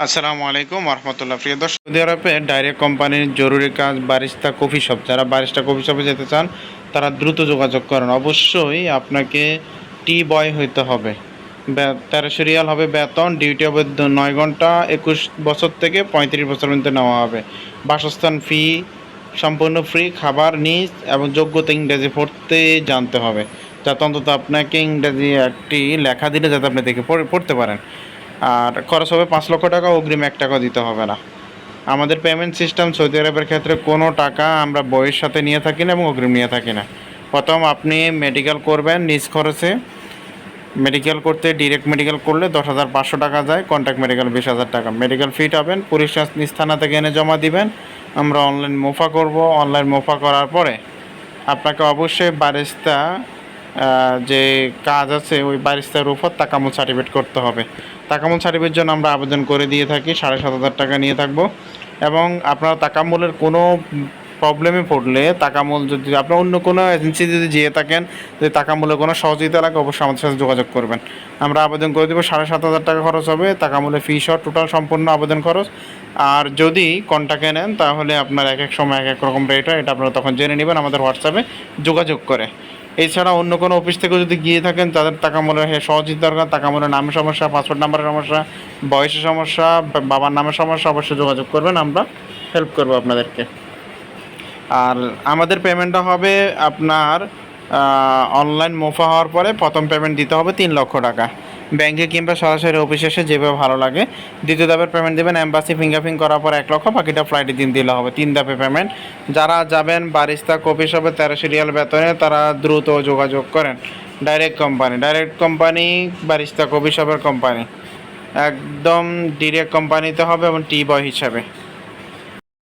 আসসালামু আলাইকুম রহমতুল্লাহ প্রিয় দর্শক, সৌদি আরবে ডাইরেক্ট কোম্পানির জরুরি কাজ বারিস্তা কফি শপ। যারা বারিস্তা কফি শপে যেতে চান, তারা দ্রুত যোগাযোগ করেন। অবশ্যই আপনাকে টি বয় হইতে হবে। তেরোশো রিয়াল হবে বেতন, ডিউটি হবে নয় ঘণ্টা, একুশ বছর থেকে পঁয়ত্রিশ বছর পর্যন্ত নেওয়া হবে। বাসস্থান ফি, সম্পূর্ণ ফ্রি, খাবার, নিজ এবং যোগ্যতা ইংরেজি পড়তে জানতে হবে। যাতে অন্তত আপনাকে ইংরেজি একটি লেখা দিলে যাতে আপনি দেখে পড়ে- পড়তে পারেন। আর খরচ হবে পাঁচ লক্ষ টাকা, অগ্রিম এক টাকা দিতে হবে না। আমাদের পেমেন্ট সিস্টেম সৌদি আরবের ক্ষেত্রে কোনো টাকা আমরা বইয়ের সাথে নিয়ে থাকি না এবং অগ্রিম নিয়ে থাকি না। প্রথম আপনি মেডিকেল করবেন নিজ খরচে। মেডিকেল করতে ডিরেক্ট মেডিকেল করলে দশ হাজার পাঁচশো টাকা যায় কন্ট্যাক্ট মেডিকেল বিশ হাজার টাকা। মেডিকেল ফিট হবেন পুলিশ নিজ থানা থেকে এনে জমা দিবেন। আমরা অনলাইন মোফা করব। অনলাইন মোফা করার পরে আপনাকে অবশ্যই বারিস্তা যে কাজ আছে, ওই বারিস্তার উপর তাকামুল সার্টিফিকেট করতে হবে। তাকামুল সার্টিফিকেট জন্য আমরা আবেদন করে দিয়ে থাকি, সাড়ে সাত হাজার টাকা নিয়ে থাকব। এবং আপনারা তাকামুলের কোনো প্রবলেমে পড়লে তাকামুল যদি আপনার অন্য কোনো এজেন্সি যদি যেয়ে থাকেন, যদি তাকামুলের কোনো সহযোগিতা লাগে, অবশ্যই আমাদের সাথে যোগাযোগ করবেন। আমরা আবেদন করে দেবো, সাড়ে সাত হাজার টাকা খরচ হবে তাকামুলের ফি সহ টোটাল সম্পূর্ণ আবেদন খরচ। আর যদি কন্ট্যাক্টে নেন, তাহলে আপনার এক এক সময় এক এক রকম রেট হয়, এটা আপনারা তখন জেনে নেবেন আমাদের হোয়াটসঅ্যাপে যোগাযোগ করে। এছাড়া অন্য কোনো অফিস থেকে যদি গিয়ে থাকেন, তাদের টাকা হ্যাঁ সহযোগিতা দরকার টাকা নামের সমস্যা পাসপোর্ট নাম্বারের সমস্যা, বয়সের সমস্যা বাবার নামের সমস্যা, অবশ্যই যোগাযোগ করবেন, আমরা হেল্প করব আপনাদেরকে। আর আমাদের পেমেন্টটা হবে আপনার অনলাইন মোফা হওয়ার পরে প্রথম পেমেন্ট দিতে হবে তিন লক্ষ টাকা। ব্যাংকে কিংবা সরাসরি অফিসে এসে যেভাবে ভালো লাগে, দ্বিতীয় ধাপের পেমেন্ট দেবেন অ্যাম্বাসি ফিঙ্গারপ্রিন্ট করার পর এক লক্ষ, বাকিটা ফ্লাইটে দিন দিলে হবে। তিন ধাপে পেমেন্ট যারা যাবেন বারিস্তা কপি শপে তেরোশো রিয়াল বেতনে, তারা দ্রুত যোগাযোগ করেন। Direct company direct company Barista coffee শপের কোম্পানি একদম ডিরেক্ট কোম্পানিতে হবে এবং টি বয় হিসাবে।